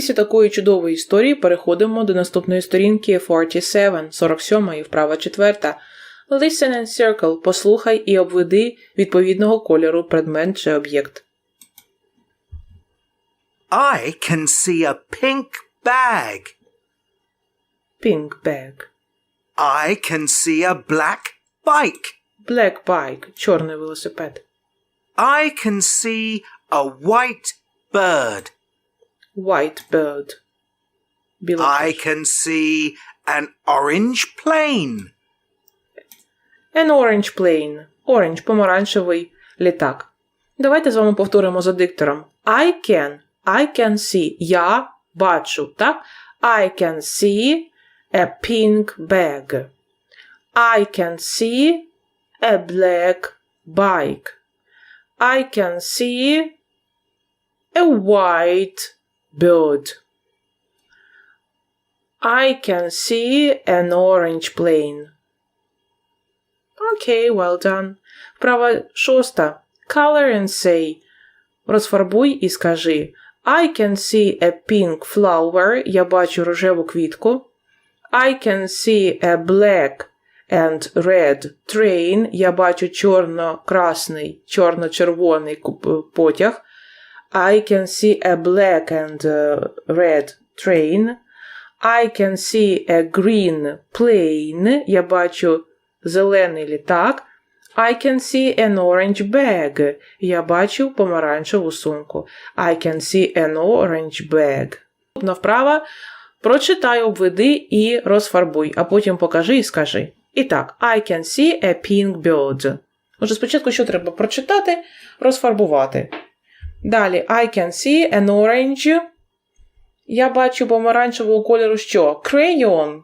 Після такої чудової історії переходимо до наступної сторінки 47, 47 і вправа 4. Listen and circle. Послухай і обведи відповідного кольору предмет чи об'єкт. I can see a pink bag. Pink bag. I can see a black bike. Black bike. Чорний велосипед. I can see a white bird. White bird. Біла I пташка. can see an orange plane. An orange plane. Orange – помаранчевий літак. Давайте з вами повторимо за диктором. I can. I can see. Я бачу, так? I can see a pink bag. I can see a black bike. I can see a white bird. I can see an orange plane. Окей, well done. Вправа шоста. Color and say. Розфарбуй і скажи. I can see a pink flower. Я бачу рожеву квітку. I can see a black and red train. Я бачу чорно-красний, чорно-червоний потяг. I can see a black and uh, red train. I can see a green plane. Я бачу зелений літак. I can see an orange bag. Я бачу помаранчеву сумку. I can see an orange bag. Наступна вправа. Прочитай, обведи і розфарбуй, а потім покажи і скажи. І так, I can see a pink bird. Отже, спочатку що треба прочитати, розфарбувати. Далі, I can see an orange. Я бачу помаранчевого кольору що? Crayon.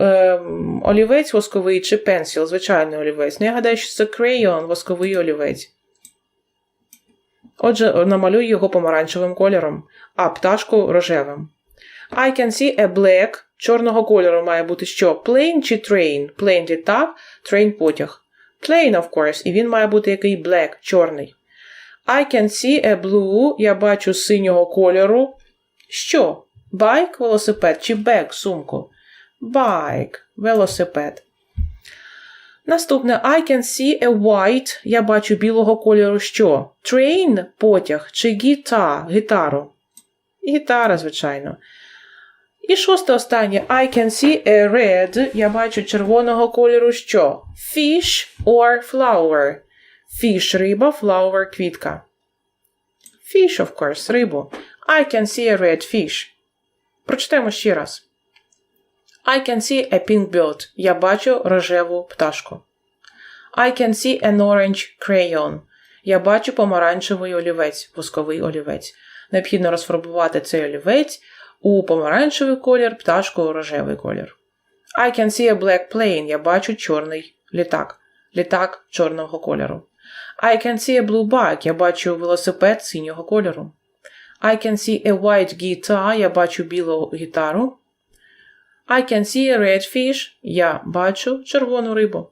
Ем, олівець восковий чи пенсіл, звичайний олівець. Ну, я гадаю, що це crayon, восковий олівець. Отже, намалюй його помаранчевим кольором, а пташку рожевим. I can see a black. Чорного кольору має бути що? Plane чи train? Plane літак, train потяг. Plane, of course, і він має бути який black, чорний. I can see a blue. Я бачу синього кольору. Що? Байк, велосипед чи бек, сумку? Bike, велосипед. Наступне I can see a white. Я бачу білого кольору що? Train, потяг чи guitar, гітару? Гітара, звичайно. І шосте останнє. I can see a red. Я бачу червоного кольору що? Fish or flower. Fish – риба, flower – квітка. Fish, of course, рибу. I can see a red fish. Прочитаємо ще раз. I can see a pink bird. Я бачу рожеву пташку. I can see an orange crayon. Я бачу помаранчевий олівець, восковий олівець. Необхідно розфарбувати цей олівець у помаранчевий колір, пташку у рожевий колір. I can see a black plane. Я бачу чорний літак. Літак чорного кольору. I can see a blue bike. Я бачу велосипед синього кольору. I can see a white guitar. Я бачу білу гітару. I can see a red fish. Я бачу червону рибу.